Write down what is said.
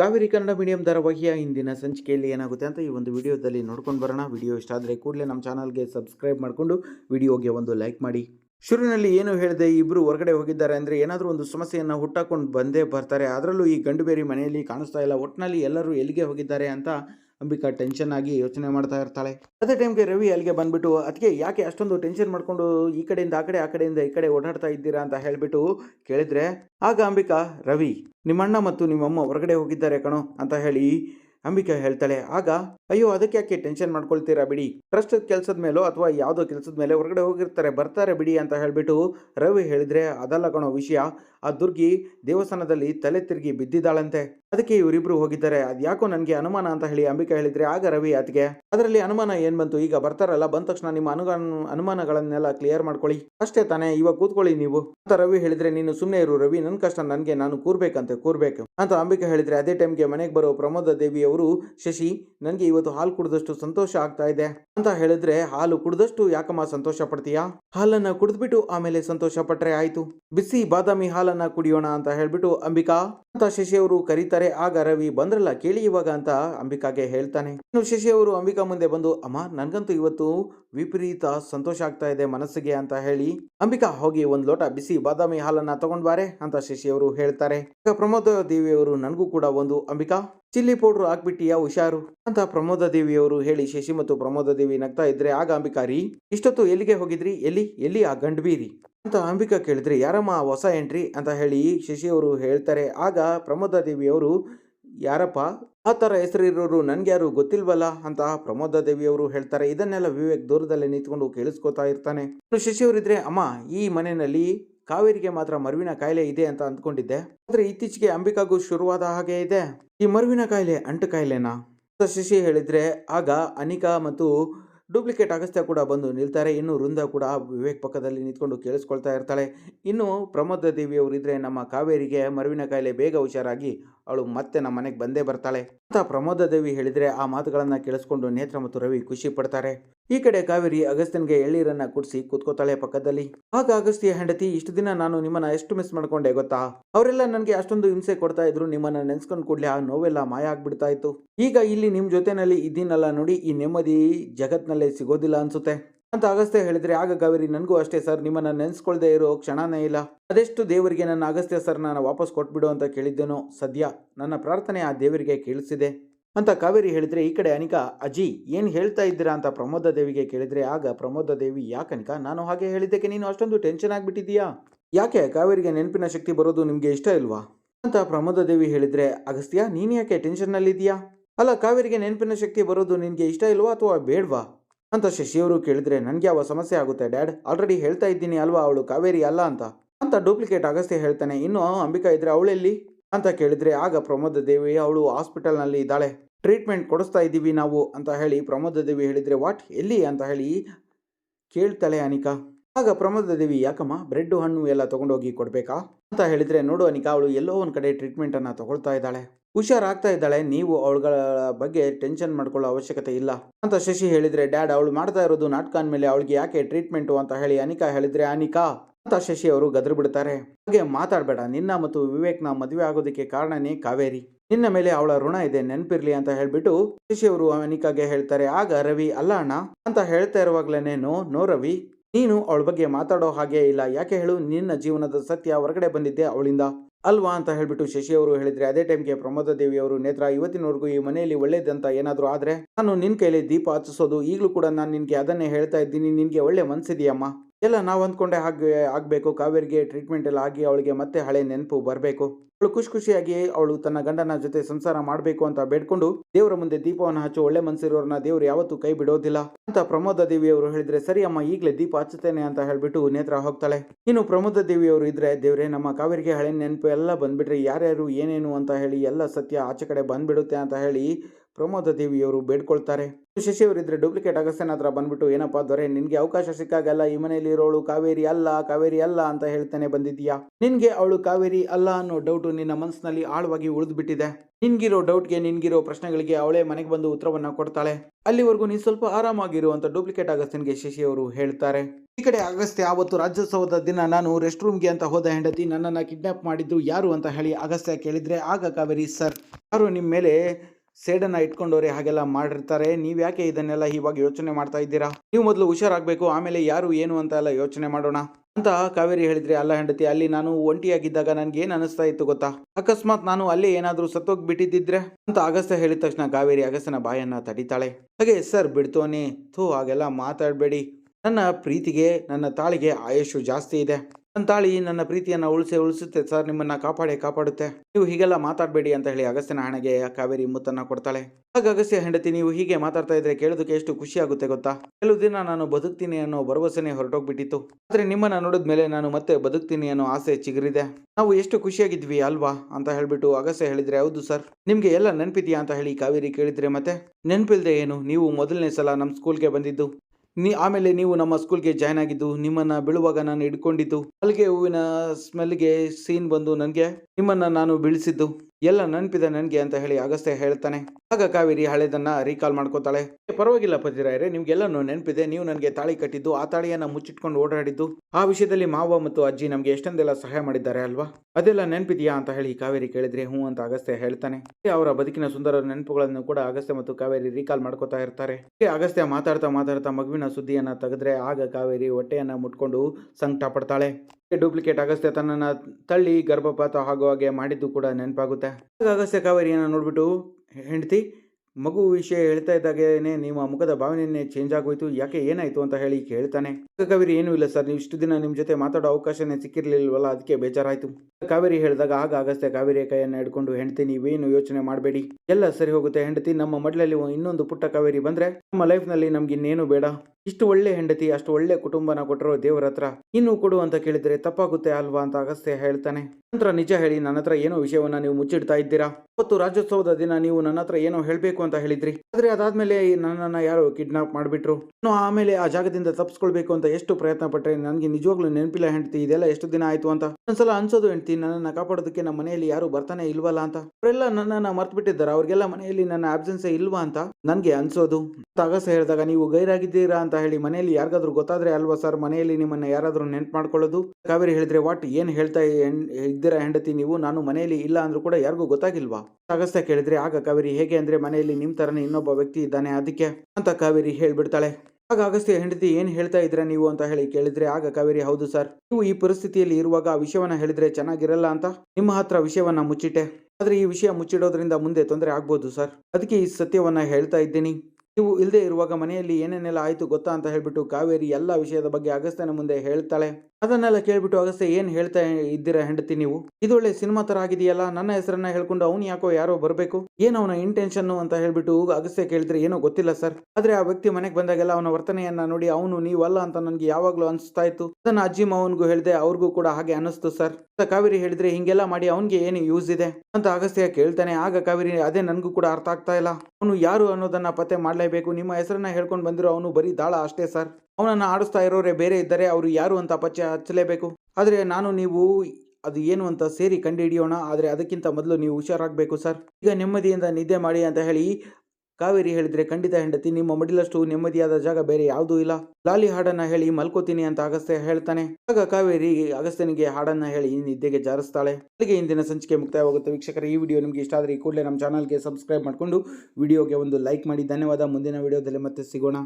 Kaveri Kannada medium ಧಾರಾವಾಹಿಯ ಇಂದಿನ ಸಂಚಿಕೆಯಲ್ಲಿ ಏನಾಗುತ್ತೆ ಅಂತ ಈ ಒಂದು ವಿಡಿಯೋದಲ್ಲಿ ನೋಡ್ಕೊಂಡು ಬರೋಣ. ವಿಡಿಯೋ ಇಷ್ಟ ಆದರೆ ಕೂಡಲೇ ನಮ್ಮ ಚಾನಲ್ಗೆ ಸಬ್ಸ್ಕ್ರೈಬ್ ಮಾಡಿಕೊಂಡು ವಿಡಿಯೋಗೆ ಒಂದು ಲೈಕ್ ಮಾಡಿ. ಶುರುವಿನಲ್ಲಿ ಏನು ಹೇಳಿದೆ ಇಬ್ಬರು ಹೊರಗಡೆ ಹೋಗಿದ್ದಾರೆ ಅಂದರೆ ಏನಾದರೂ ಒಂದು ಸಮಸ್ಯೆಯನ್ನು ಹುಟ್ಟಾಕೊಂಡು ಬಂದೇ ಬರ್ತಾರೆ. ಅದರಲ್ಲೂ ಈ ಗಂಡು ಬೇರಿ ಮನೆಯಲ್ಲಿ ಕಾಣಿಸ್ತಾ ಇಲ್ಲ. ಒಟ್ಟಿನಲ್ಲಿ ಎಲ್ಲರೂ ಎಲ್ಲಿಗೆ ಹೋಗಿದ್ದಾರೆ ಅಂತ ಅಂಬಿಕಾ ಟೆನ್ಷನ್ ಆಗಿ ಯೋಚನೆ ಮಾಡ್ತಾ ಇರ್ತಾಳೆ. ಅದೇ ಟೈಮ್ಗೆ ರವಿ ಅಲ್ಲಿಗೆ ಬಂದ್ಬಿಟ್ಟು ಅದಕ್ಕೆ ಯಾಕೆ ಅಷ್ಟೊಂದು ಟೆನ್ಷನ್ ಮಾಡಿಕೊಂಡು ಈ ಕಡೆಯಿಂದ, ಆ ಕಡೆ, ಆ ಕಡೆಯಿಂದ, ಈ ಕಡೆ ಓಡಾಡ್ತಾ ಇದ್ದೀರಾ? ಅಂತ ಹೇಳಿಬಿಟ್ಟು ಕೇಳಿದ್ರೆ, ಆಗ ಅಂಬಿಕಾ, ರವಿ, ನಿಮ್ಮಣ್ಣ ಮತ್ತು ನಿಮ್ಮಮ್ಮ ಹೊರಗಡೆ ಹೋಗಿದ್ದಾರೆ ಕಣೋ, ಅಂತ ಹೇಳಿ ಅಂಬಿಕಾ ಹೇಳ್ತಾಳೆ, ಆಗ, ಅಯ್ಯೋ, ಅದಕ್ಕೆ ಯಾಕೆ ಟೆನ್ಷನ್ ಮಾಡ್ಕೊಳ್ತೀರಾ ಬಿಡಿ? ಟ್ರಸ್ಟ್ ಕೆಲಸದ ಮೇಲೋ ಅಥವಾ ಯಾವುದೋ ಕೆಲಸದ ಮೇಲೆ ಹೊರಗಡೆ ಹೋಗಿರ್ತಾರೆ, ಬರ್ತಾರೆ ಬಿಡಿ ಅಂತ ಹೇಳಿಬಿಟ್ಟು ರವಿ ಹೇಳಿದ್ರೆ, ಅದಲ್ಲ ಕಣೋ ವಿಷಯ, ಆ ದುರ್ಗಿ ದೇವಸ್ಥಾನದಲ್ಲಿ ತಲೆ ತಿರುಗಿ ಬಿದ್ದಿದ್ದಾಳಂತೆ. ಅದಕ್ಕೆ ಇವರಿಬ್ರು ಹೋಗಿದ್ದಾರೆ. ಅದ್ಯಾಕೋ ನನಗೆ ಅನುಮಾನ ಅಂತ ಹೇಳಿ ಅಂಬಿಕಾ ಹೇಳಿದ್ರೆ, ಆಗ ರವಿ ಅದಕ್ಕೆ ಅದರಲ್ಲಿ ಅನುಮಾನ ಏನ್ ಬಂತು? ಈಗ ಬರ್ತಾರಲ್ಲ, ಬಂದ ತಕ್ಷಣ ನಿಮ್ಮ ಅನುಗಾನ ಅನುಮಾನಗಳನ್ನೆಲ್ಲ ಕ್ಲಿಯರ್ ಮಾಡ್ಕೊಳ್ಳಿ. ಅಷ್ಟೇ ತಾನೇ, ಇವಾಗ ಕೂತ್ಕೊಳ್ಳಿ ನೀವು. ಅಂತ ರವಿ ಹೇಳಿದ್ರೆ, ನೀನು ಸುಮ್ಮನೆ ಇರು ರವಿ ನನ್ನ ಕಷ್ಟ, ನನಗೆ ನಾನು ಕೂರ್ಬೇಕಂತೆ, ಕೂರ್ಬೇಕು. ಅಂತ ಅಂಬಿಕಾ ಹೇಳಿದ್ರೆ, ಅದೇ ಟೈಮ್ಗೆ ಮನೆಗೆ ಬರೋ ಪ್ರಮೋದ ದೇವಿ ಅವರು, ಶಶಿ, ನನಗೆ ಇವತ್ತು ಹಾಲು ಕುಡಿದಷ್ಟು ಸಂತೋಷ ಆಗ್ತಾ ಇದೆ ಅಂತ ಹೇಳಿದ್ರೆ, ಹಾಲು ಕುಡಿದಷ್ಟು ಯಾಕಮ್ಮ ಸಂತೋಷ ಪಡ್ತೀಯಾ? ಹಾಲನ್ನ ಕುಡಿದ್ಬಿಟ್ಟು ಆಮೇಲೆ ಸಂತೋಷ ಪಟ್ರೆ ಆಯ್ತು. ಬಿಸಿ ಬಾದಾಮಿ ಹಾಲನ್ನ ಕುಡಿಯೋಣ ಅಂತ ಹೇಳ್ಬಿಟ್ಟು, ಅಂಬಿಕಾ ಅಂತ ಶಶಿಯವರು ಕರೀತಾರೆ, ಆಗ ರವಿ ಬಂದ್ರಲ್ಲ ಕೇಳಿ ಇವಾಗ ಅಂತ ಅಂಬಿಕಾಗೆ ಹೇಳ್ತಾನೆ. ಇನ್ನು ಶಶಿಯವರು ಅಂಬಿಕಾ ಮುಂದೆ ಬಂದು, ಅಮ್ಮ, ನನ್ಗಂತೂ ಇವತ್ತು ವಿಪರೀತ ಸಂತೋಷ ಆಗ್ತಾ ಇದೆ ಮನಸ್ಸಿಗೆ ಅಂತ ಹೇಳಿ, ಅಂಬಿಕಾ ಹೋಗಿ ಒಂದ್ ಲೋಟ ಬಿಸಿ ಬಾದಾಮಿ ಹಾಲನ್ನ ತಗೊಂಡ್ ಬಾರೆ ಅಂತ ಶಶಿಯವರು ಹೇಳ್ತಾರೆ. ಪ್ರಮೋದ ದೇವಿಯವರು ನನಗೂ ಕೂಡ ಒಂದು, ಅಂಬಿಕಾ, ಚಿಲ್ಲಿ ಪೌಡ್ರು ಹಾಕ್ಬಿಟ್ಟಿಯಾ, ಹುಷಾರು ಅಂತ ಪ್ರಮೋದ ದೇವಿಯವರು ಹೇಳಿ ಶಶಿ ಮತ್ತು ಪ್ರಮೋದ ದೇವಿ ನಗ್ತಾ ಇದ್ರೆ, ಆಗ ಅಂಬಿಕಾ, ರೀ, ಇಷ್ಟೊತ್ತು ಎಲ್ಲಿಗೆ ಹೋಗಿದ್ರಿ? ಎಲ್ಲಿ? ಎಲ್ಲಿ ಆ ಗಂಡ್ಬೀರಿ? ಅಂತ ಅಂಬಿಕಾ ಕೇಳಿದ್ರೆ, ಯಾರಮ್ಮ ಹೊಸ ಎಂಟ್ರಿ ಅಂತ ಹೇಳಿ ಶಶಿಯವರು ಹೇಳ್ತಾರೆ. ಆಗ ಪ್ರಮೋದ ದೇವಿಯವರು ಯಾರಪ್ಪ? ಆ ಥರ ಹೆಸರಿರೋರು ನನಗೆ ಯಾರು ಗೊತ್ತಿಲ್ವಲ್ಲ? ಅಂತ ಪ್ರಮೋದ ದೇವಿಯವರು ಹೇಳ್ತಾರೆ. ಇದನ್ನೆಲ್ಲ ವಿವೇಕ್ ದೂರದಲ್ಲೇ ನಿಂತ್ಕೊಂಡು ಕೇಳಿಸ್ಕೊತಾ ಇರ್ತಾನೆ. ಶಶಿಯವರಿದ್ರೆ ಅಮ್ಮ, ಈ ಮನೆಯಲ್ಲಿ ಕಾವೇರಿಗೆ ಮಾತ್ರ ಮರುವಿನ ಕಾಯಿಲೆ ಇದೆ ಅಂತ ಅಂದ್ಕೊಂಡಿದ್ದೆ. ಆದರೆ ಇತ್ತೀಚೆಗೆ ಅಂಬಿಕಾಗೂ ಶುರುವಾದ ಹಾಗೆ ಇದೆ. ಈ ಮರುವಿನ ಕಾಯಿಲೆ ಅಂಟು ಕಾಯಿಲೆನಾ? ಶಶಿ ಹೇಳಿದ್ರೆ, ಆಗ ಅನಿಕಾ ಮತ್ತು ಡೂಪ್ಲಿಕೇಟ್ ಅಗಸ್ತ್ಯ ಕೂಡ ಬಂದು ನಿಲ್ತಾರೆ. ಇನ್ನು ವೃಂದ ಕೂಡ ವಿವೇಕ್ ಪಕ್ಕದಲ್ಲಿ ನಿಂತ್ಕೊಂಡು ಕೇಳಿಸ್ಕೊಳ್ತಾ ಇರ್ತಾಳೆ. ಇನ್ನು ಪ್ರಮೋದ ದೇವಿಯವರಿದ್ದರೆ ನಮ್ಮ ಕಾವೇರಿಗೆ ಮರುವಿನ ಕಾಯಿಲೆ ಬೇಗ ಹುಷಾರಾಗಿ ಅವಳು ಮತ್ತೆ ನಮ್ಮ ಮನೆಗೆ ಬಂದೇ ಬರ್ತಾಳೆ. ಅಂತ ಪ್ರಮೋದ ದೇವಿ ಹೇಳಿದ್ರೆ ಆ ಮಾತುಗಳನ್ನ ಕೇಳಿಸ್ಕೊಂಡು ನೇತ್ರ ಮತ್ತು ರವಿ ಖುಷಿ ಪಡ್ತಾರೆ. ಈ ಕಡೆ ಕಾವೇರಿ ಅಗಸ್ತ್ಯನ್ಗೆ ಎಳ್ಳೀರನ್ನ ಕುಡಿಸಿ ಕೂತ್ಕೋತಾಳೆ ಪಕ್ಕದಲ್ಲಿ. ಆಗ ಅಗಸ್ತ್ಯ ಹೆಂಡತಿ, ಇಷ್ಟು ದಿನ ನಾನು ನಿಮ್ಮನ್ನ ಎಷ್ಟು ಮಿಸ್ ಮಾಡ್ಕೊಂಡೆ ಗೊತ್ತಾ? ಅವರೆಲ್ಲ ನನಗೆ ಅಷ್ಟೊಂದು ಹಿಂಸೆ ಕೊಡ್ತಾ ಇದ್ರು, ನಿಮ್ಮನ್ನ ನೆನ್ಸ್ಕೊಂಡ್ ಕೂಡಲೇ ಆ ನೋವೆಲ್ಲ ಮಾಯ ಆಗ್ಬಿಡ್ತಾ ಇತ್ತು. ಈಗ ಇಲ್ಲಿ ನಿಮ್ಮ ಜೊತೆನಲ್ಲಿ ಇದ್ದೀನಲ್ಲ ನೋಡಿ, ಈ ನೆಮ್ಮದಿ ಜಗತ್ನಲ್ಲೇ ಸಿಗೋದಿಲ್ಲ ಅನ್ಸುತ್ತೆ. ಅಂತ ಅಗಸ್ತ್ಯ ಹೇಳಿದ್ರೆ, ಆಗ ಕಾವೇರಿ ನನಗೂ ಅಷ್ಟೇ ಸರ್. ನಿಮ್ಮನ್ನ ನೆನ್ಸ್ಕೊಳ್ದೆ ಇರೋ ಕ್ಷಣನೇ ಇಲ್ಲ. ಅದೆಷ್ಟು ದೇವರಿಗೆ ನನ್ನ ಅಗಸ್ತ್ಯ ಸರ್ ನಾನು ವಾಪಸ್ ಕೊಟ್ಬಿಡು ಅಂತ ಕೇಳಿದ್ದೇನೋ ಸದ್ಯ ನನ್ನ ಪ್ರಾರ್ಥನೆ ಆ ದೇವರಿಗೆ ಕೇಳಿಸಿದೆ ಅಂತ ಕಾವೇರಿ ಹೇಳಿದ್ರೆ, ಈ ಕಡೆ ಅನಿಕಾ, ಅಜಿ, ಏನು ಹೇಳ್ತಾ ಇದ್ದೀರಾ ಅಂತ ಪ್ರಮೋದ ದೇವಿಗೆ ಕೇಳಿದ್ರೆ, ಆಗ ಪ್ರಮೋದ ದೇವಿ ಯಾಕನಿಕಾ ನಾನು ಹಾಗೆ ಹೇಳಿದ್ದಕ್ಕೆ ನೀನು ಅಷ್ಟೊಂದು ಟೆನ್ಷನ್ ಆಗಿಬಿಟ್ಟಿದೀಯಾ ಯಾಕೆ ಕಾವೇರಿಗೆ ನೆನಪಿನ ಶಕ್ತಿ ಬರೋದು ನಿಮಗೆ ಇಷ್ಟ ಇಲ್ವಾ? ಅಂತ ಪ್ರಮೋದ ದೇವಿ ಹೇಳಿದ್ರೆ, ಅಗಸ್ತ್ಯ, ನೀನು ಯಾಕೆ ಟೆನ್ಷನ್ನಲ್ಲಿದ್ದೀಯಾ? ಅಲ್ಲ, ಕಾವೇರಿಗೆ ನೆನಪಿನ ಶಕ್ತಿ ಬರೋದು ನಿನಗೆ ಇಷ್ಟ ಇಲ್ವಾ ಅಥವಾ ಬೇಡವಾ? ಅಂತ ಶಶಿಯವರು ಕೇಳಿದ್ರೆ, ನನಗೆ ಯಾವ ಸಮಸ್ಯೆ ಆಗುತ್ತೆ, ಡ್ಯಾಡ್? ಆಲ್ರೆಡಿ ಹೇಳ್ತಾ ಇದ್ದೀನಿ ಅಲ್ವಾ ಅವಳು ಕಾವೇರಿ ಅಲ್ಲ ಅಂತ? ಅಂತ ಡೂಪ್ಲಿಕೇಟ್ ಅಗಸ್ತ್ಯ ಹೇಳ್ತಾನೆ, ಇನ್ನು ಅಂಬಿಕಾ ಇದ್ರೆ ಅವಳೆಲ್ಲಿ ಅಂತ ಕೇಳಿದ್ರೆ, ಆಗ ಪ್ರಮೋದ ದೇವಿ ಅವಳು ಹಾಸ್ಪಿಟಲ್ನಲ್ಲಿ ಇದ್ದಾಳೆ. ಟ್ರೀಟ್ಮೆಂಟ್ ಕೊಡಿಸ್ತಾ ಇದ್ದೀವಿ ನಾವು, ಅಂತ ಹೇಳಿ ಪ್ರಮೋದ ದೇವಿ ಹೇಳಿದ್ರೆ, ವಾಟ್? ಎಲ್ಲಿ? ಅಂತ ಹೇಳಿ ಕೇಳ್ತಾಳೆ ಅನಿಕಾ. ಆಗ ಪ್ರಮೋದ ದೇವಿ, ಯಾಕಮ್ಮ ಬ್ರೆಡ್ ಹಣ್ಣು ಎಲ್ಲ ತಗೊಂಡೋಗಿ ಕೊಡ್ಬೇಕಾ? ಅಂತ ಹೇಳಿದ್ರೆ, ನೋಡು ಅನಿಕಾ, ಅವಳು ಎಲ್ಲೋ ಒಂದ್ ಕಡೆ ಟ್ರೀಟ್ಮೆಂಟ್ ಅನ್ನ ತಗೊಳ್ತಾ ಇದ್ದಾಳೆ. ಹುಷಾರಾಗ್ತಾ ಇದ್ದಾಳೆ. ನೀವು ಅವಳುಗಳ ಬಗ್ಗೆ ಟೆನ್ಷನ್ ಮಾಡ್ಕೊಳ್ಳೋ ಅವಶ್ಯಕತೆ ಇಲ್ಲ. ಅಂತ ಶಶಿ ಹೇಳಿದ್ರೆ, ಡ್ಯಾಡ್, ಅವಳು ಮಾಡ್ತಾ ಇರೋದು ನಾಟಕ ಅಂದಮೇಲೆ ಅವಳಿಗೆ ಯಾಕೆ ಟ್ರೀಟ್ಮೆಂಟು ಅಂತ ಹೇಳಿ ಅನಿಕಾ ಹೇಳಿದ್ರೆ, ಅನಿಕಾ, ಅಂತ ಶಶಿ ಅವರು ಗದ್ರು ಬಿಡ್ತಾರೆ. ಹಾಗೆ ಮಾತಾಡಬೇಡ. ನಿನ್ನ ಮತ್ತು ವಿವೇಕ್ನ ಮದುವೆ ಆಗೋದಕ್ಕೆ ಕಾರಣನೇ ಕಾವೇರಿ. ನಿನ್ನ ಮೇಲೆ ಅವಳ ಋಣ ಇದೆ, ನೆನ್ಪಿರ್ಲಿ ಅಂತ ಹೇಳ್ಬಿಟ್ಟು ಶಶಿ ಅವರು ಅನಿಕಾಗೆ ಹೇಳ್ತಾರೆ, ಆಗ ರವಿ ಅಲ್ಲ ಅಣ್ಣ? ಅಂತ ಹೇಳ್ತಾ ಇರುವಾಗ್ಲೇನೆ ನೋ ನೋ ರವಿ. ನೀನು ಅವಳ ಬಗ್ಗೆ ಮಾತಾಡೋ ಹಾಗೆ ಇಲ್ಲ. ಯಾಕೆ ಹೇಳು? ನಿನ್ನ ಜೀವನದ ಸತ್ಯ ಹೊರಗಡೆ ಬಂದಿದ್ದೆ ಅವಳಿಂದ. ಅಲ್ವಾ ಅಂತ ಹೇಳ್ಬಿಟ್ಟು ಶಶಿ ಅವರು ಹೇಳಿದ್ರೆ, ಅದೇ ಟೈಮ್ಗೆ ಪ್ರಮೋದ ದೇವಿ ಅವರು ನೇತ್ರ, ಇವತ್ತಿನವರೆಗೂ ಈ ಮನೆಯಲ್ಲಿ ಒಳ್ಳೇದಂತ ಏನಾದರೂ ಆದರೆ, ನಾನು ನಿನ್ನ ಕೈಲಿ ದೀಪ ಹಚ್ಚಿಸೋದು ಈಗಲೂ ಕೂಡ ನಾನು ನಿನಗೆ ಅದನ್ನೇ ಹೇಳ್ತಾ ಇದ್ದೀನಿ. ನಿನಗೆ ಒಳ್ಳೆ ಮನ್ಸಿದೆಯಮ್ಮ. ಎಲ್ಲ ನಾವು ಅಂದ್ಕೊಂಡೆ ಹಾಗೆ ಆಗಬೇಕು. ಕಾವೇರಿಗೆ ಟ್ರೀಟ್ಮೆಂಟ್ ಎಲ್ಲ ಆಗಿ ಅವಳಿಗೆ ಮತ್ತೆ ಹಳೆ ನೆನಪು ಬರಬೇಕು. ಅವಳು ಖುಷಿ ಖುಷಿಯಾಗಿ ಅವಳು ತನ್ನ ಗಂಡನ ಜೊತೆ ಸಂಸಾರ ಮಾಡಬೇಕು ಅಂತ ಬೇಡ್ಕೊಂಡು ದೇವರ ಮುಂದೆ ದೀಪವನ್ನು ಹಚ್ಚು. ಒಳ್ಳೆ ಮನಸ್ಸಿರೋರನ್ನ ದೇವರು ಯಾವತ್ತೂ ಕೈ ಬಿಡೋದಿಲ್ಲ. ಅಂತ ಪ್ರಮೋದ ದೇವಿ ಅವರು ಹೇಳಿದ್ರೆ, ಸರಿ ಅಮ್ಮ, ಈಗಲೇ ದೀಪ ಹಚ್ಚುತ್ತೇನೆ ಅಂತ ಹೇಳ್ಬಿಟ್ಟು ನೇತ್ರ ಹೋಗ್ತಾಳೆ. ಇನ್ನು ಪ್ರಮೋದ ದೇವಿ ಅವರು ಇದ್ರೆ, ದೇವ್ರೆ, ನಮ್ಮ ಕಾವೇರಿಗೆ ಹಳೆ ನೆನಪು ಎಲ್ಲ ಬಂದ್ಬಿಟ್ರೆ, ಯಾರ್ಯಾರು ಏನೇನು ಅಂತ ಹೇಳಿ ಎಲ್ಲ ಸತ್ಯ ಆಚೆ ಕಡೆ ಬಂದ್ಬಿಡುತ್ತೆ ಅಂತ ಹೇಳಿ ಪ್ರಮೋದ ದೇವಿಯವರು ಬೇಡ್ಕೊಳ್ತಾರೆ. ಶಶಿಯವರಿದ್ರೆ ಡೂಪ್ಲಿಕೇಟ್ ಅಗಸ್ತ್ಯನ ಹತ್ರ ಬಂದ್ಬಿಟ್ಟು, ಏನಪ್ಪ ದೊರೆ, ನಿನ್ಗೆ ಅವಕಾಶ ಸಿಕ್ಕಾಗಲ್ಲ, ಈ ಮನೆಯಲ್ಲಿ ಇರೋಳು ಕಾವೇರಿ ಅಲ್ಲ ಕಾವೇರಿ ಅಲ್ಲ ಅಂತ ಹೇಳ್ತಾನೆ ಬಂದಿದ್ದೀಯಾ? ನಿನ್ಗೆ ಅವಳು ಕಾವೇರಿ ಅಲ್ಲ ಅನ್ನೋ ಡೌಟು ನಿನ್ನ ಮನಸ್ಸಿನಲ್ಲಿ ಆಳವಾಗಿ ಉಳಿದ್ಬಿಟ್ಟಿದೆ. ನಿನ್ಗಿರೋ ಡೌಟ್ಗೆ ನಿನ್ಗಿರೋ ಪ್ರಶ್ನೆಗಳಿಗೆ ಅವಳೇ ಮನೆಗೆ ಬಂದು ಉತ್ತರವನ್ನ ಕೊಡ್ತಾಳೆ. ಅಲ್ಲಿವರೆಗೂ ನೀನು ಸ್ವಲ್ಪ ಆರಾಮಾಗಿರು ಅಂತ ಡೂಪ್ಲಿಕೇಟ್ ಅಗಸ್ತ್ಯನ್ಗೆ ಶಶಿಯವರು ಹೇಳ್ತಾರೆ. ಈ ಕಡೆ ಅಗಸ್ತ್ಯ, ಆವತ್ತು ರಾಜ್ಯೋತ್ಸವದ ದಿನ ನಾನು ರೆಸ್ಟ್ ರೂಮ್ಗೆ ಅಂತ ಹೋದ ಹೆಂಡತಿ ನನ್ನನ್ನು ಕಿಡ್ನಾಪ್ ಮಾಡಿದ್ದು ಯಾರು? ಅಂತ ಹೇಳಿ ಅಗಸ್ತ್ಯ ಕೇಳಿದರೆ, ಆಗ ಕಾವೇರಿ ಸರ್, ಯಾರು ನಿಮ್ಮ ಮೇಲೆ ಸೇಡನ್ನ ಇಟ್ಕೊಂಡವ್ರೆ ಹಾಗೆಲ್ಲ ಮಾಡಿರ್ತಾರೆ. ನೀವು ಯಾಕೆ ಇದನ್ನೆಲ್ಲ ಇವಾಗ ಯೋಚನೆ ಮಾಡ್ತಾ ಇದ್ದೀರಾ? ನೀವು ಮೊದಲು ಹುಷಾರಾಗಬೇಕು, ಆಮೇಲೆ ಯಾರು ಏನು ಅಂತ ಎಲ್ಲ ಯೋಚನೆ ಮಾಡೋಣ. ಅಂತ ಕಾವೇರಿ ಹೇಳಿದ್ರೆ, ಅಲ್ಲ ಹೆಂಡತಿ, ಅಲ್ಲಿ ನಾನು ಒಂಟಿಯಾಗಿದ್ದಾಗ ನನ್ಗೆ ಏನ್ ಅನಿಸ್ತಾ ಇತ್ತು ಗೊತ್ತಾ? ಅಕಸ್ಮಾತ್ ನಾನು ಅಲ್ಲೇ ಏನಾದ್ರೂ ಸತ್ತೋಗ್ಬಿಟ್ಟಿದ್ದಿದ್ರೆ? ಅಂತ ಅಗಸ್ತ್ಯ ಹೇಳಿದ ತಕ್ಷಣ ಕಾವೇರಿ ಅಗಸ್ತನ ಬಾಯನ್ನ ತಡಿತಾಳೆ. ಹಾಗೆ, ಸರ್, ಬಿಡ್ತೋನಿ. ಥೂ, ಹಾಗೆಲ್ಲ ಮಾತಾಡಬೇಡಿ. ನನ್ನ ಪ್ರೀತಿಗೆ, ನನ್ನ ತಾಳಿಗೆ ಆಯುಷು ಜಾಸ್ತಿ ಇದೆ. ತಾಳಿ ನನ್ನ ಪ್ರೀತಿಯನ್ನು ಉಳಿಸಿ ಉಳಿಸುತ್ತೆ. ಸರ್, ನಿಮ್ಮನ್ನ ಕಾಪಾಡಿ ಕಾಪಾಡುತ್ತೆ. ನೀವು ಹೀಗೆಲ್ಲ ಮಾತಾಡಬೇಡಿ ಅಂತ ಹೇಳಿ ಅಗಸ್ತ್ಯನ ಹಣೆಗೆ ಕಾವೇರಿ ಮುತ್ತನ್ನ ಕೊಡ್ತಾಳೆ. ಆಗ ಅಗಸ್ತ್ಯ ಹೆಂಡತಿ, ನೀವು ಹೀಗೆ ಮಾತಾಡ್ತಾ ಇದ್ರೆ ಕೇಳೋದಕ್ಕೆ ಎಷ್ಟು ಖುಷಿ ಆಗುತ್ತೆ ಗೊತ್ತಾ? ಕೆಲವು ದಿನ ನಾನು ಬದುಕ್ತೀನಿ ಅನ್ನೋ ಭರವಸೆನೇ ಹೊರಟೋಗ್ಬಿಟ್ಟಿತ್ತು. ಆದ್ರೆ ನಿಮ್ಮನ್ನ ನೋಡಿದ ಮೇಲೆ ನಾನು ಮತ್ತೆ ಬದುಕ್ತೀನಿ ಅನ್ನೋ ಆಸೆ ಚಿಗರಿದೆ. ನಾವು ಎಷ್ಟು ಖುಷಿಯಾಗಿದ್ವಿ ಅಲ್ವಾ? ಅಂತ ಹೇಳ್ಬಿಟ್ಟು ಅಗಸ್ತ್ಯ ಹೇಳಿದ್ರೆ, ಹೌದು ಸರ್. ನಿಮ್ಗೆ ಎಲ್ಲ ನೆನಪಿದ್ಯಾ? ಅಂತ ಹೇಳಿ ಕಾವೇರಿ ಕೇಳಿದ್ರೆ ಮತ್ತೆ, ನೆನಪಿಲ್ದೆ ಏನು? ನೀವು ಮೊದಲನೇ ಸಲ ನಮ್ಮ ಸ್ಕೂಲ್ಗೆ ಬಂದಿದ್ದು. ನೀ ಆಮೇಲೆ ನೀವು ನಮ್ಮ ಸ್ಕೂಲ್ಗೆ ಜಾಯ್ನ್ ಆಗಿದ್ದು, ನಿಮ್ಮನ್ನ ಬೀಳುವಾಗ ನಾನು ಹಿಡ್ಕೊಂಡಿದ್ದು. ಮಲ್ಲಿಗೆ ಹೂವಿನ ಸ್ಮೆಲ್ಗೆ ಸೀನ್ ಬಂದು ನನಗೆ ನಿಮ್ಮನ್ನ ನಾನು ಬೀಳಿಸಿದ್ದು. ಎಲ್ಲ ನೆನಪಿದೆ ನನಗೆ ಅಂತ ಹೇಳಿ ಅಗಸ್ತ್ಯ ಹೇಳ್ತಾನೆ. ಆಗ ಕಾವೇರಿ ಹಳೆದನ್ನ ರೀಕಾಲ್ ಮಾಡ್ಕೋತಾಳೆ. "ಏ, ಪರವಾಗಿಲ್ಲ ಪತಿರಾಯರೆ ನಿಮ್ಗೆಲ್ಲನೂ ನೆನಪಿದೆ. ನೀವು ನನಗೆ ತಾಳಿ ಕಟ್ಟಿದ್ದು ಆ ತಾಳಿಯನ್ನ ಮುಚ್ಚಿಟ್ಕೊಂಡು ಓಡಾಡಿದ್ದು. ಆ ವಿಷಯದಲ್ಲಿ ಮಾವ ಮತ್ತು ಅಜ್ಜಿ ನಮ್ಗೆ ಎಷ್ಟೊಂದೆಲ್ಲ ಸಹಾಯ ಮಾಡಿದ್ದಾರೆ ಅಲ್ವಾ? ಅದೆಲ್ಲ ನೆನಪಿದೆಯಾ ಅಂತ ಹೇಳಿ ಕಾವೇರಿ ಕೇಳಿದ್ರೆ ಹ್ಞೂ ಅಂತ ಅಗಸ್ತ್ಯ ಹೇಳ್ತಾನೆ. ಅವರ ಬದುಕಿನ ಸುಂದರ ನೆನಪುಗಳನ್ನು ಕೂಡ ಅಗಸ್ತ್ಯ ಮತ್ತು ಕಾವೇರಿ ರೀಕಾಲ್ ಮಾಡ್ಕೋತಾ ಇರ್ತಾರೆ. ಅಗಸ್ತ್ಯ ಮಾತಾಡ್ತಾ ಮಾತಾಡ್ತಾ ಮಗುವಿನ ಸುದ್ದಿಯನ್ನ ತೆಗೆದ್ರೆ ಆಗ ಕಾವೇರಿ ಹೊಟ್ಟೆಯನ್ನ ಮುಟ್ಕೊಂಡು ಸಂಕಟ ಪಡ್ತಾಳೆ ಡೂಪ್ಲಿಕೇಟ್ ಅಗಸ್ತ್ಯ ತನ್ನನ್ನು ತಳ್ಳಿ ಗರ್ಭಪಾತ ಆಗೋ ಹಾಗೆ ಮಾಡಿದ್ದು ಕೂಡ ನೆನಪಾಗುತ್ತೆ. ಅಗಸ್ತ್ಯ ಕಾವೇರಿಯನ್ನು ನೋಡ್ಬಿಟ್ಟು ಹೆಂಡತಿ ಮಗು ವಿಷಯ ಹೇಳ್ತಾ ಇದ್ದಾಗೇನೆ ನಿಮ್ಮ ಮುಖದ ಭಾವನೆಯನ್ನೇ ಚೇಂಜ್ ಆಗೋಯ್ತು. ಯಾಕೆ ಏನಾಯ್ತು ಅಂತ ಹೇಳಿ ಕೇಳ್ತಾನೆ. ಕಾವೇರಿ ಏನೂ ಇಲ್ಲ ಸರ್. ನೀವು ಇಷ್ಟು ದಿನ ನಿಮ್ಮ ಜೊತೆ ಮಾತಾಡೋ ಅವಕಾಶನೇ ಸಿಕ್ಕಿರ್ಲಿಲ್ವಲ್ಲ? ಅದಕ್ಕೆ ಬೇಜಾರಾಯ್ತು. ಕಾವೇರಿ ಹೇಳಿದಾಗ ಆಗ ಆಗಸ್ತೆ ಕಾವೇರಿಯ ಕೈಯನ್ನು ಹಿಡ್ಕೊಂಡು, ಹೆಂಡತಿ, ನೀವೇನು ಯೋಚನೆ ಮಾಡಬೇಡಿ. ಎಲ್ಲ ಸರಿ ಹೋಗುತ್ತೆ ಹೆಂಡತಿ. ನಮ್ಮ ಮಡ್ಲಲ್ಲಿ ಇನ್ನೊಂದು ಪುಟ್ಟ ಕಾವೇರಿ ಬಂದ್ರೆ ನಮ್ಮ ಲೈಫ್ನಲ್ಲಿ ನಮ್ಗೆ ಇನ್ನೇನು ಬೇಡ. ಇಷ್ಟು ಒಳ್ಳೆ ಹೆಂಡತಿ, ಅಷ್ಟು ಒಳ್ಳೆ ಕುಟುಂಬನ ಕೊಟ್ಟರು ದೇವರ ಹತ್ರ. ಇನ್ನೂ ಕೊಡು ಅಂತ ಕೇಳಿದ್ರೆ ತಪ್ಪಾಗುತ್ತೆ ಅಲ್ವಾ ಅಂತ ಅಗಸ್ತ್ಯ ಹೇಳ್ತಾನೆ. ನಂತರ ನಿಜ ಹೇಳಿ, ನನ್ನ ಹತ್ರ ಏನೋ ವಿಷಯವನ್ನ ನೀವು ಮುಚ್ಚಿಡ್ತಾ ಇದ್ದೀರಾ? ಮತ್ತು ರಾಜ್ಯೋತ್ಸವದ ದಿನ ನೀವು ನನ್ನ ಹತ್ರ ಏನೋ ಹೇಳ್ಬೇಕು ಅಂತ ಹೇಳಿದ್ರಿ. ಆದ್ರೆ ಅದಾದ್ಮೇಲೆ ನನ್ನನ್ನ ಯಾರು ಕಿಡ್ನಾಪ್ ಮಾಡಿಬಿಟ್ರು. ನಾನು ಆಮೇಲೆ ಆ ಜಾಗದಿಂದ ತಪ್ಪಿಸ್ಕೊಳ್ಬೇಕು ಅಂತ ಎಷ್ಟು ಪ್ರಯತ್ನ ಪಟ್ಟರೆ ನನಗೆ ನಿಜವಾಗ್ಲೂ ನೆನಪಿಲ್ಲ ಹೆಂಡತಿ, ಇದೆಲ್ಲ ಎಷ್ಟು ದಿನ ಆಯ್ತು ಅಂತ. ಒಂದ್ಸಲ ಅನ್ಸೋದು ಹೆಂಡತಿ, ನನ್ನನ್ನ ಕಾಪಾಡೋದಕ್ಕೆ ನಮ್ಮ ಮನೆಯಲ್ಲಿ ಯಾರು ಬರ್ತಾನೆ ಇಲ್ವಲ್ಲ ಅಂತ. ಅವರೆಲ್ಲ ನನ್ನನ್ನ ಮರ್ತು ಬಿಟ್ಟಿದ್ದಾರೆ ಅವ್ರಿಗೆಲ್ಲ ಮನೆಯಲ್ಲಿ ನನ್ನ ಆಬ್ಸೆನ್ಸ್ ಇಲ್ವಾ ಅಂತ ನನಗೆ ಅನ್ಸೋದು. ತಗಸ ಹೇಳಿದಾಗ ನೀವು ಗೈರಾಗಿದ್ದೀರಾ ಅಂತ ಹೇಳಿ ಮನೆಯಲ್ಲಿ ಯಾರಿಗಾದ್ರೂ ಗೊತ್ತಾದ್ರೆ ಅಲ್ವಾ ಸರ್, ಮನೆಯಲ್ಲಿ ನಿಮ್ಮನ್ನ ಯಾರಾದ್ರೂ ನೆನ್ಪು ಮಾಡ್ಕೊಳ್ಳೋದು? ಕಾವೇರಿ ಹೇಳಿದ್ರೆ ವಾಟ್ ಏನ್ ಹೇಳ್ತಾ ಇದ್ದೀರಾ ಹೆಂಡತಿ ನೀವು? ನಾನು ಮನೆಯಲ್ಲಿ ಇಲ್ಲ ಅಂದ್ರೂ ಕೂಡ ಯಾರಿಗೂ ಗೊತ್ತಾಗಿಲ್ವಾ? ಅಗಸ್ತ್ಯ ಕೇಳಿದ್ರೆ, ಆಗ ಕಾವೇರಿ ಹೇಗೆ ಅಂದ್ರೆ ಮನೆಯಲ್ಲಿ ನಿಮ್ ತರನೇ ಇನ್ನೊಬ್ಬ ವ್ಯಕ್ತಿ ಇದ್ದಾನೆ. ಅದಕ್ಕೆ ಅಂತ ಕಾವೇರಿ ಹೇಳ್ಬಿಡ್ತಾಳೆ. ಆಗ ಅಗಸ್ತ್ಯ ಹೆಂಡತಿ ಏನ್ ಹೇಳ್ತಾ ಇದ್ರ ನೀವು ಅಂತ ಹೇಳಿ ಕೇಳಿದ್ರೆ, ಆಗ ಕಾವೇರಿ, ಹೌದು ಸರ್. ನೀವು ಈ ಪರಿಸ್ಥಿತಿಯಲ್ಲಿ ಇರುವಾಗ ಆ ವಿಷಯವನ್ನ ಹೇಳಿದ್ರೆ ಚೆನ್ನಾಗಿರಲ್ಲ ಅಂತ ನಿಮ್ಮ ಹತ್ರ ವಿಷಯವನ್ನ ಮುಚ್ಚಿಟ್ಟೆ. ಆದ್ರೆ ಈ ವಿಷಯ ಮುಚ್ಚಿಡೋದ್ರಿಂದ ಮುಂದೆ ತೊಂದರೆ ಆಗ್ಬೋದು ಸರ್. ಅದಕ್ಕೆ ಈ ಸತ್ಯವನ್ನ ಹೇಳ್ತಾ ಇದ್ದೀನಿ. ನೀವು ಇಲ್ಲದೆ ಇರುವಾಗ ಮನೆಯಲ್ಲಿ ಏನೇನೆಲ್ಲ ಆಯ್ತು ಗೊತ್ತಾ ಅಂತ ಹೇಳ್ಬಿಟ್ಟು ಕಾವೇರಿ ಎಲ್ಲ ವಿಷಯದ ಬಗ್ಗೆ ಅಗಸ್ತ್ಯನ ಮುಂದೆ ಹೇಳ್ತಾಳೆ. ಅದನ್ನೆಲ್ಲ ಕೇಳ್ಬಿಟ್ಟು ಅಗಸ್ತ್ಯ ಏನ್ ಹೇಳ್ತಾ ಇದ್ದೀರಾ ಹೆಂಡತಿ ನೀವು? ಇದೊಳ್ಳೆ ಸಿನಿಮಾ ತರ ಆಗಿದೆಯಲ್ಲ, ನನ್ನ ಹೆಸರನ್ನ ಹೇಳ್ಕೊಂಡು ಅವ್ನು ಯಾಕೋ ಯಾರೋ ಬರಬೇಕು? ಏನ್ ಅವನ ಇಂಟೆನ್ಷನ್ ಅಂತ ಹೇಳ್ಬಿಟ್ಟು ಅಗಸ್ತ್ಯ ಕೇಳಿದ್ರೆ ಏನೋ ಗೊತ್ತಿಲ್ಲ ಸರ್. ಆದ್ರೆ ಆ ವ್ಯಕ್ತಿ ಮನೆಗೆ ಬಂದಾಗೆಲ್ಲ ಅವನ ವರ್ತನೆಯನ್ನ ನೋಡಿ ಅವನು ನೀವಲ್ಲ ಅಂತ ನನಗೆ ಯಾವಾಗ್ಲೂ ಅನಿಸ್ತಾ ಇತ್ತು. ಅದನ್ನ ಅಜ್ಜಿ ಮಾವನ್ಗೂ ಹೇಳಿದೆ, ಅವ್ರಿಗೂ ಕೂಡ ಹಾಗೆ ಅನಿಸ್ತು ಸರ್. ಕಾವೇರಿ ಹೇಳಿದ್ರೆ ಹಿಂಗೆಲ್ಲ ಮಾಡಿ ಅವನಿಗೆ ಏನು ಯೂಸ್ ಇದೆ? ಅಂತ ಅಗಸ್ತ್ಯ ಕೇಳ್ತಾನೆ, ಆಗ ಕಾವೇರಿ ಅದೇ ನನ್ಗೂ ಕೂಡ ಅರ್ಥ ಆಗ್ತಾ ಇಲ್ಲ. ಅವನು ಯಾರು ಅನ್ನೋದನ್ನ ಪತ್ತೆ ಮಾಡಲೇಬೇಕು? ನಿಮ್ಮ ಹೆಸರನ್ನ ಹೇಳ್ಕೊಂಡು ಬಂದಿರೋ ಅವನು ಬರೀ ದಾಳ ಅಷ್ಟೇ ಸರ್. ಅವನನ್ನ ಆಡಿಸ್ತಾ ಇರೋರೆ ಬೇರೆ ಇದ್ದರೆ ಅವರು ಯಾರು ಅಂತ ಪಚ್ಚೆ ಹಚ್ಚಲೇಬೇಕು? ಆದರೆ ನಾನು, ನೀವು ಅದು ಏನು ಅಂತ ಸೇರಿ ಕಂಡುಹಿಡಿಯೋಣ. ಆದರೆ ಅದಕ್ಕಿಂತ ಮೊದಲು ನೀವು ಹುಷಾರಾಗಬೇಕು ಸರ್. ಈಗ ನೆಮ್ಮದಿಯಿಂದ ನಿದ್ದೆ ಮಾಡಿ ಅಂತ ಹೇಳಿ ಕಾವೇರಿ ಹೇಳಿದ್ರೆ ಖಂಡಿತ ಹೆಂಡತಿ, ನಿಮ್ಮ ಮಡಿಲಷ್ಟು ನೆಮ್ಮದಿಯಾದ ಜಾಗ ಬೇರೆ ಯಾವುದೂ ಇಲ್ಲ. ಲಾಲಿ ಹಾಡನ್ನು ಹೇಳಿ ಮಲ್ಕೋತೀನಿ ಅಂತ ಅಗಸ್ತ್ಯ ಹೇಳ್ತಾನೆ. ಆಗ ಕಾವೇರಿ ಅಗಸ್ತ್ಯನಿಗೆ ಹಾಡನ್ನು ಹೇಳಿ ನಿದ್ದೆಗೆ ಜಾರಿಸ್ತಾಳೆ. ಅಲ್ಲಿಗೆ ಇಂದಿನ ಸಂಚಿಕೆ ಮುಕ್ತಾಯವಾಗುತ್ತೆ. ವೀಕ್ಷಕರ, ಈ ವಿಡಿಯೋ ನಿಮಗೆ ಇಷ್ಟ ಆದರೆ ಈ ಕೂಡಲೇ ನಮ್ಮ ಚಾನಲ್ಗೆ ಸಬ್ಸ್ಕ್ರೈಬ್ ಮಾಡಿಕೊಂಡು ವಿಡಿಯೋಗೆ ಒಂದು ಲೈಕ್ ಮಾಡಿ. ಧನ್ಯವಾದ. ಮುಂದಿನ ವಿಡಿಯೋದಲ್ಲಿ ಮತ್ತೆ ಸಿಗೋಣ.